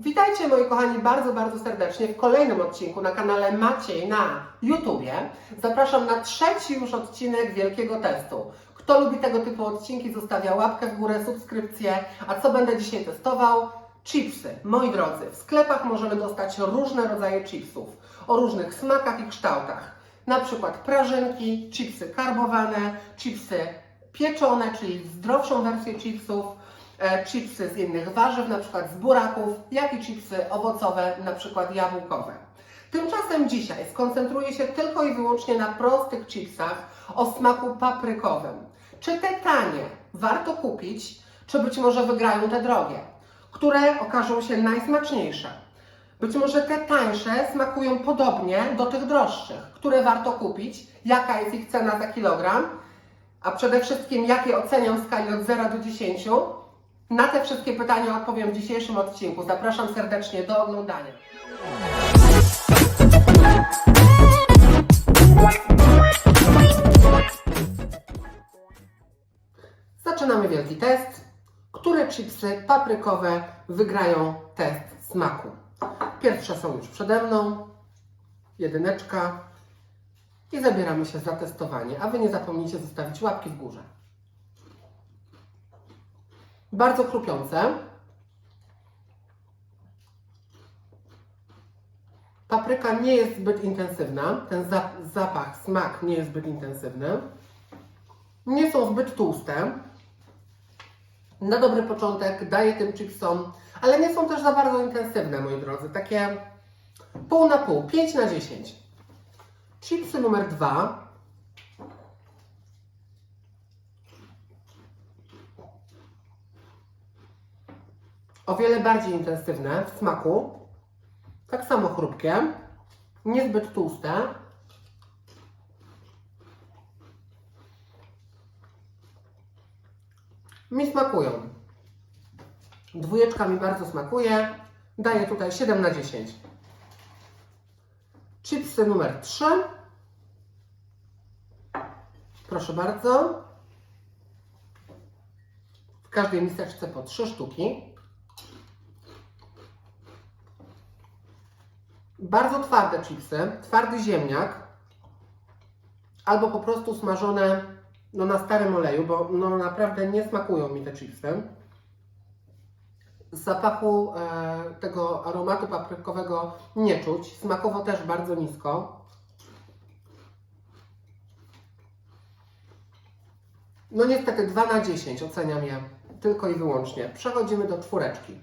Witajcie moi kochani bardzo, bardzo serdecznie w kolejnym odcinku na kanale Maciej na YouTubie. Zapraszam na trzeci już odcinek wielkiego testu. Kto lubi tego typu odcinki, zostawia łapkę w górę, subskrypcję. A co będę dzisiaj testował? Chipsy. Moi drodzy, w sklepach możemy dostać różne rodzaje chipsów o różnych smakach i kształtach. Na przykład prażynki, chipsy karbowane, chipsy pieczone, czyli zdrowszą wersję chipsów, chipsy z innych warzyw, na przykład z buraków, jak i chipsy owocowe, na przykład jabłkowe. Tymczasem dzisiaj skoncentruję się tylko i wyłącznie na prostych chipsach o smaku paprykowym. Czy te tanie warto kupić, czy być może wygrają te drogie, które okażą się najsmaczniejsze? Być może te tańsze smakują podobnie do tych droższych, które warto kupić, jaka jest ich cena za kilogram, a przede wszystkim jakie oceniam w skali od 0 do 10. Na te wszystkie pytania odpowiem w dzisiejszym odcinku. Zapraszam serdecznie do oglądania. Zaczynamy wielki test. Które chipsy paprykowe wygrają test smaku? Pierwsze są już przede mną. Jedyneczka. I zabieramy się za testowanie. A Wy nie zapomnijcie zostawić łapki w górze. Bardzo chrupiące. Papryka nie jest zbyt intensywna. Ten za- zapach, smak nie jest zbyt intensywny. Nie są zbyt tłuste. Na dobry początek daję tym chipsom, ale nie są też za bardzo intensywne, moi drodzy. Takie pół na pół, 5 na 10. Chipsy numer dwa. O wiele bardziej intensywne w smaku. Tak samo chrupkie. Niezbyt tłuste. Mi smakują. Dwójeczka mi bardzo smakuje. Daję tutaj 7 na 10. Chipsy numer 3. Proszę bardzo. W każdej miseczce po 3 sztuki. Bardzo twarde chipsy, twardy ziemniak. Albo po prostu smażone no, na starym oleju, bo no, naprawdę nie smakują mi te chipsy. Z zapachu e, tego aromatu paprykowego nie czuć. Smakowo też bardzo nisko. No niestety 2 na 10 oceniam je tylko i wyłącznie. Przechodzimy do czwóreczki.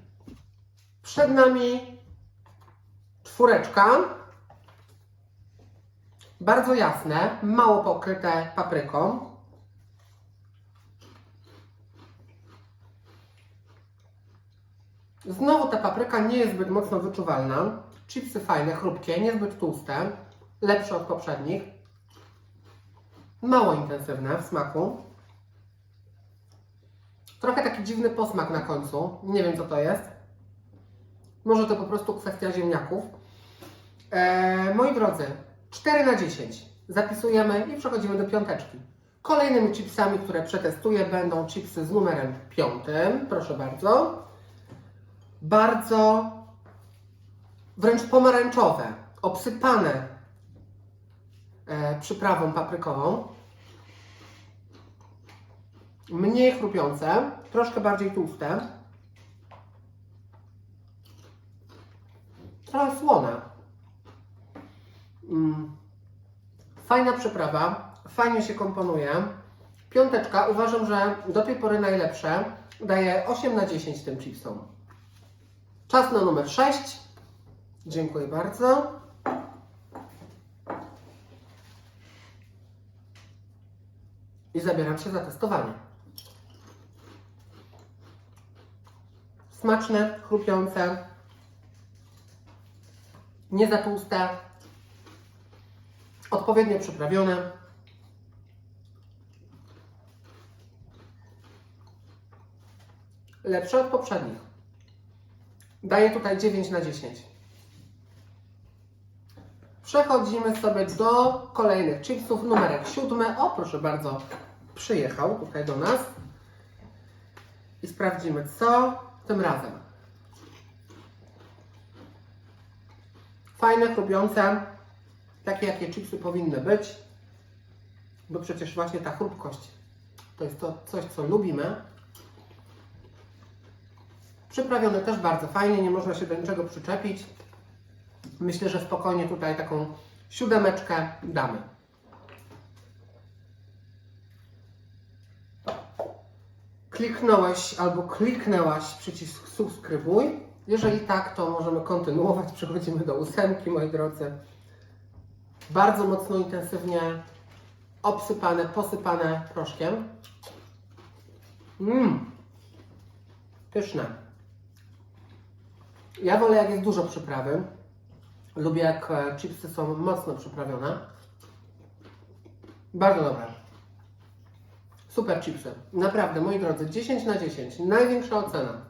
Przed nami czwóreczka. Bardzo jasne, mało pokryte papryką. Znowu ta papryka nie jest zbyt mocno wyczuwalna. Chipsy fajne, chrupkie, niezbyt tłuste. Lepsze od poprzednich. Mało intensywne w smaku. Trochę taki dziwny posmak na końcu. Nie wiem co to jest. Może to po prostu kwestia ziemniaków. Eee, moi drodzy, 4 na 10. Zapisujemy i przechodzimy do piąteczki. Kolejnymi chipsami, które przetestuję, będą chipsy z numerem 5. Proszę bardzo bardzo wręcz pomarańczowe, obsypane e, przyprawą paprykową. Mniej chrupiące, troszkę bardziej tłuste. Trochę słone. Mm. Fajna przyprawa, fajnie się komponuje. Piąteczka, uważam, że do tej pory najlepsze. Daję 8 na 10 tym chipsom. Czas na numer 6. Dziękuję bardzo. I zabieram się za testowanie. Smaczne, chrupiące, nie za tłuste, odpowiednio przyprawione. Lepsze od poprzednich. Daję tutaj 9 na 10. Przechodzimy sobie do kolejnych chipsów. Numerek siódmy. O, proszę bardzo, przyjechał tutaj do nas. I sprawdzimy, co tym razem. Fajne, chrupiące, takie jakie chipsy powinny być, bo przecież właśnie ta chrupkość to jest to coś, co lubimy. Przyprawione też bardzo fajnie, nie można się do niczego przyczepić. Myślę, że spokojnie tutaj taką siódemeczkę damy. Kliknąłeś albo kliknęłaś przycisk subskrybuj. Jeżeli tak, to możemy kontynuować. Przechodzimy do ósemki, moi drodzy. Bardzo mocno, intensywnie obsypane, posypane proszkiem. Mmm, pyszne. Ja wolę, jak jest dużo przyprawy. Lubię, jak e, chipsy są mocno przyprawione. Bardzo dobre. Super chipsy. Naprawdę, moi drodzy, 10 na 10. Największa ocena.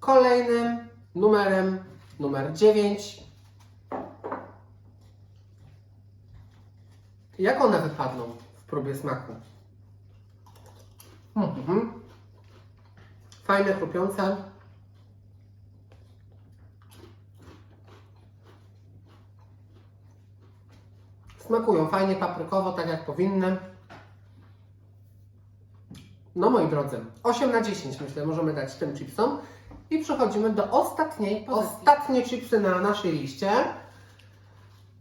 Kolejnym numerem, numer 9. Jak one wypadną w próbie smaku? Mhm. Fajne, chrupiące. Smakują fajnie paprykowo, tak jak powinny. No moi drodzy, 8 na 10 myślę możemy dać tym chipsom. I przechodzimy do ostatniej pozycji. Ostatnie chipsy na naszej liście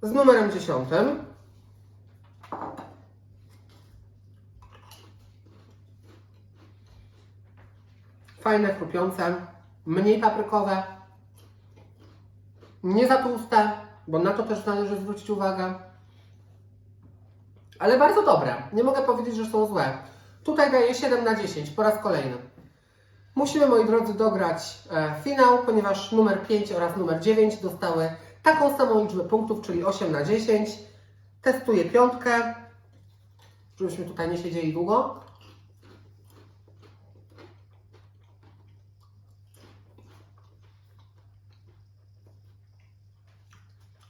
z numerem 10. Fajne, chrupiące, mniej paprykowe, nie za tłuste, bo na to też należy zwrócić uwagę. Ale bardzo dobre. Nie mogę powiedzieć, że są złe. Tutaj daję 7 na 10 po raz kolejny. Musimy, moi drodzy, dograć e, finał, ponieważ numer 5 oraz numer 9 dostały taką samą liczbę punktów, czyli 8 na 10. Testuję piątkę, żebyśmy tutaj nie siedzieli długo.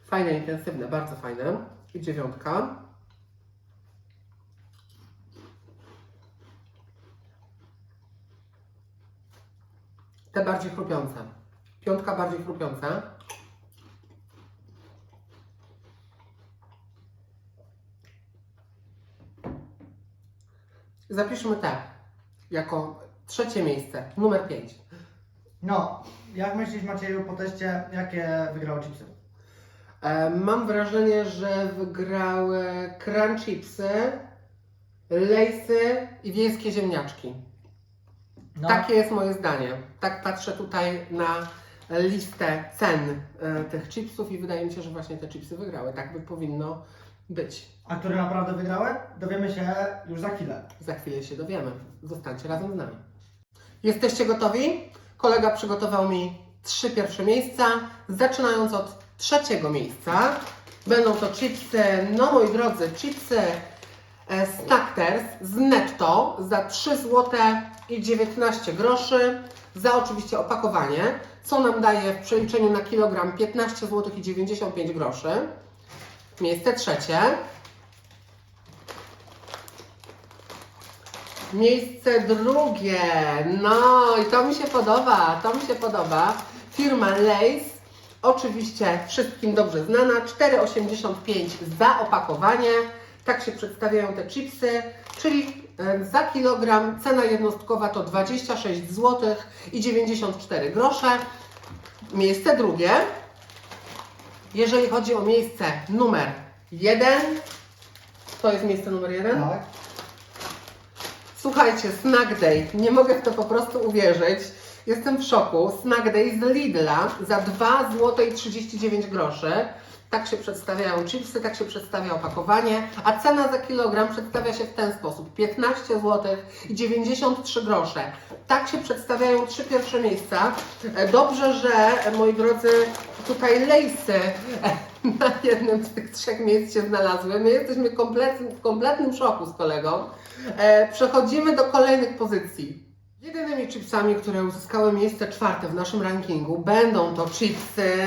Fajne, intensywne, bardzo fajne. I dziewiątka. Te bardziej chrupiące. Piątka bardziej chrupiąca. Zapiszmy te jako trzecie miejsce, numer 5. No, jak myślisz Macieju po teście, jakie wygrały chipsy? E, mam wrażenie, że wygrały crunch chipsy, lejsy i wiejskie ziemniaczki. No, Takie jest moje zdanie. Tak patrzę tutaj na listę cen e, tych chipsów i wydaje mi się, że właśnie te chipsy wygrały. Tak by powinno być. A które naprawdę wygrały? Dowiemy się już za chwilę. Za chwilę się dowiemy. Zostańcie razem z nami. Jesteście gotowi? Kolega przygotował mi trzy pierwsze miejsca, zaczynając od trzeciego miejsca. Będą to chipsy, no moi drodzy, chipsy e, Stackers z netto za 3 zł i 19 groszy. Za oczywiście opakowanie, co nam daje w przeliczeniu na kilogram 15 zł i 95 groszy. Miejsce trzecie. Miejsce drugie. No i to mi się podoba, to mi się podoba. Firma Lays. Oczywiście wszystkim dobrze znana. 4,85 za opakowanie. Tak się przedstawiają te chipsy, czyli za kilogram cena jednostkowa to 26 zł i 94 grosze. Miejsce drugie. Jeżeli chodzi o miejsce numer jeden, to jest miejsce numer jeden. Tak. Słuchajcie, Snack Day. Nie mogę w to po prostu uwierzyć. Jestem w szoku. Snack Day z Lidla za 2 zł i 39 groszy. Tak się przedstawiają chipsy, tak się przedstawia opakowanie, a cena za kilogram przedstawia się w ten sposób: 15 zł i 93 grosze. Tak się przedstawiają trzy pierwsze miejsca. E, Dobrze, że e, moi drodzy, tutaj lejsy e, na jednym z tych trzech miejsc się znalazły. My jesteśmy w kompletnym szoku z kolegą. Przechodzimy do kolejnych pozycji. Jedynymi chipsami, które uzyskały miejsce czwarte w naszym rankingu, będą to chipsy.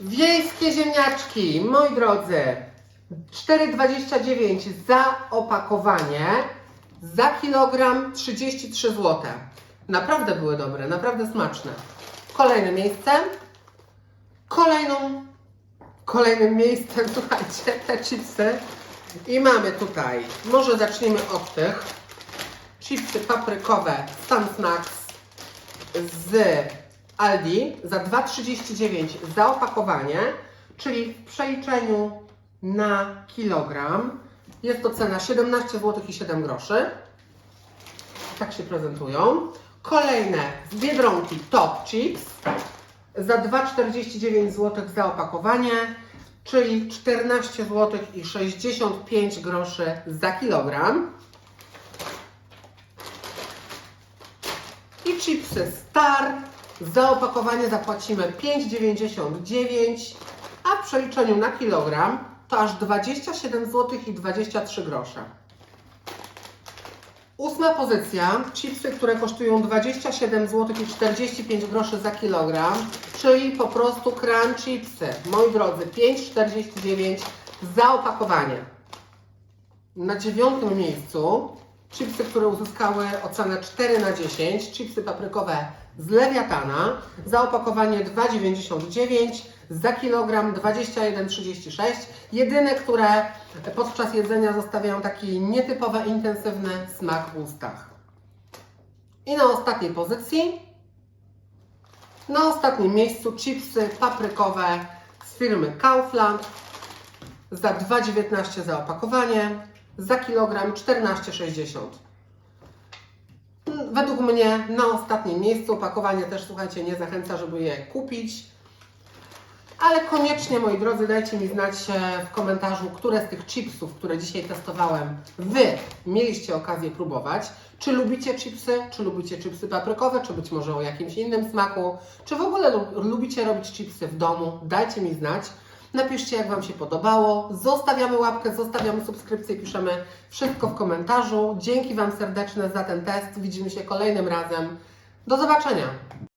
Wiejskie ziemniaczki, moi drodzy. 4,29 za opakowanie, za kilogram 33 zł. Naprawdę były dobre, naprawdę smaczne. Kolejne miejsce. Kolejną, kolejnym miejscem, słuchajcie, te chipsy. I mamy tutaj, może zacznijmy od tych. Chipsy paprykowe Stan Snacks z Aldi za 2,39 za opakowanie, czyli w przeliczeniu na kilogram jest to cena 17 zł i 7 groszy. Tak się prezentują. Kolejne z Biedronki Top Chips za 2,49 zł za opakowanie, czyli 14 zł i 65 groszy za kilogram. I chipsy Star za opakowanie zapłacimy 5,99, a w przeliczeniu na kilogram to aż 27 zł i 23 grosze. Ósma pozycja, chipsy, które kosztują 27 zł i 45 groszy za kilogram, czyli po prostu crunch chipsy. Moi drodzy, 5,49 za opakowanie. Na dziewiątym miejscu chipsy, które uzyskały ocenę 4 na 10, chipsy paprykowe z Lewiatana, za opakowanie 2,99, za kilogram 21,36. Jedyne, które podczas jedzenia zostawiają taki nietypowy, intensywny smak w ustach. I na ostatniej pozycji, na ostatnim miejscu chipsy paprykowe z firmy Kaufland za 2,19 za opakowanie, za kilogram 14,60. Według mnie na ostatnim miejscu opakowanie też, słuchajcie, nie zachęca, żeby je kupić. Ale koniecznie, moi drodzy, dajcie mi znać w komentarzu, które z tych chipsów, które dzisiaj testowałem, Wy mieliście okazję próbować. Czy lubicie chipsy? Czy lubicie chipsy paprykowe? Czy być może o jakimś innym smaku? Czy w ogóle lu- lubicie robić chipsy w domu? Dajcie mi znać. Napiszcie, jak Wam się podobało. Zostawiamy łapkę, zostawiamy subskrypcję, piszemy wszystko w komentarzu. Dzięki Wam serdeczne za ten test. Widzimy się kolejnym razem. Do zobaczenia.